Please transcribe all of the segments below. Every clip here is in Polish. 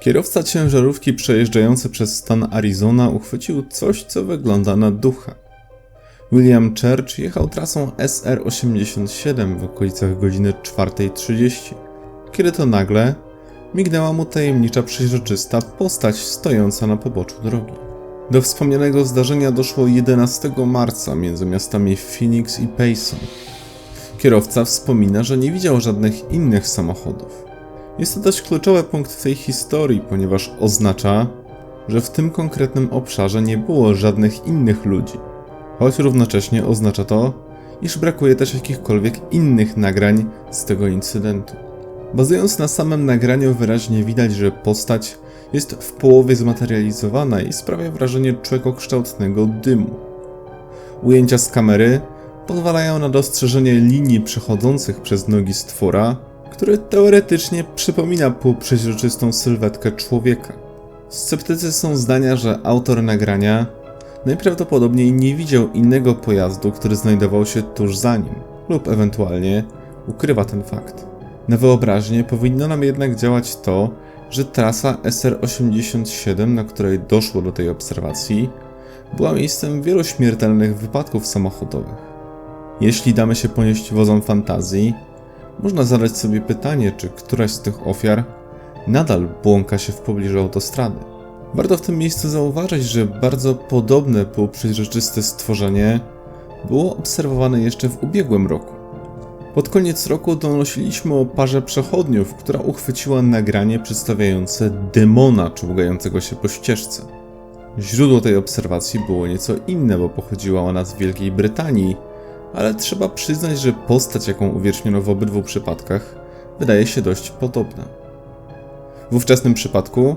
Kierowca ciężarówki przejeżdżający przez stan Arizona uchwycił coś, co wygląda na ducha. William Church jechał trasą SR-87 w okolicach godziny 4.30, kiedy to nagle mignęła mu tajemnicza przeźroczysta postać stojąca na poboczu drogi. Do wspomnianego zdarzenia doszło 11 marca między miastami Phoenix i Payson. Kierowca wspomina, że nie widział żadnych innych samochodów. Jest to dość kluczowy punkt w tej historii, ponieważ oznacza, że w tym konkretnym obszarze nie było żadnych innych ludzi. Choć równocześnie oznacza to, iż brakuje też jakichkolwiek innych nagrań z tego incydentu. Bazując na samym nagraniu wyraźnie widać, że postać jest w połowie zmaterializowana i sprawia wrażenie człowiekokształtnego dymu. Ujęcia z kamery pozwalają na dostrzeżenie linii przechodzących przez nogi stwora, który teoretycznie przypomina półprzeźroczystą sylwetkę człowieka. Sceptycy są zdania, że autor nagrania najprawdopodobniej nie widział innego pojazdu, który znajdował się tuż za nim, lub ewentualnie ukrywa ten fakt. Na wyobraźnię powinno nam jednak działać to, że trasa SR-87, na której doszło do tej obserwacji, była miejscem wielu śmiertelnych wypadków samochodowych. Jeśli damy się ponieść wozom fantazji, można zadać sobie pytanie, czy któraś z tych ofiar nadal błąka się w pobliżu autostrady. Warto w tym miejscu zauważyć, że bardzo podobne półprzeźroczyste stworzenie było obserwowane jeszcze w ubiegłym roku. Pod koniec roku donosiliśmy o parze przechodniów, która uchwyciła nagranie przedstawiające demona czołgającego się po ścieżce. Źródło tej obserwacji było nieco inne, bo pochodziła ona z Wielkiej Brytanii, ale trzeba przyznać, że postać, jaką uwieczniono w obydwu przypadkach, wydaje się dość podobna. W ówczesnym przypadku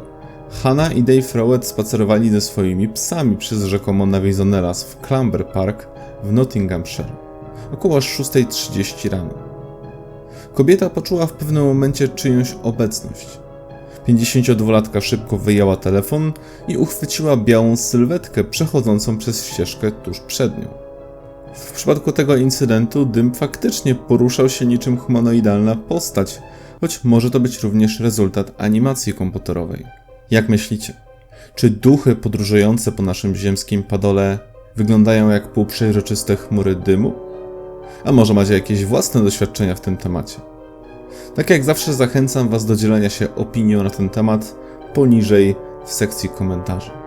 Hannah i Dave Rowett spacerowali ze swoimi psami przez rzekomo nawiedzony las w Clamber Park w Nottinghamshire około 6.30 rano. Kobieta poczuła w pewnym momencie czyjąś obecność. 52-latka szybko wyjęła telefon i uchwyciła białą sylwetkę przechodzącą przez ścieżkę tuż przed nią. W przypadku tego incydentu dym faktycznie poruszał się niczym humanoidalna postać, choć może to być również rezultat animacji komputerowej. Jak myślicie? Czy duchy podróżujące po naszym ziemskim padole wyglądają jak półprzeźroczyste chmury dymu? A może macie jakieś własne doświadczenia w tym temacie? Tak jak zawsze zachęcam Was do dzielenia się opinią na ten temat poniżej w sekcji komentarzy.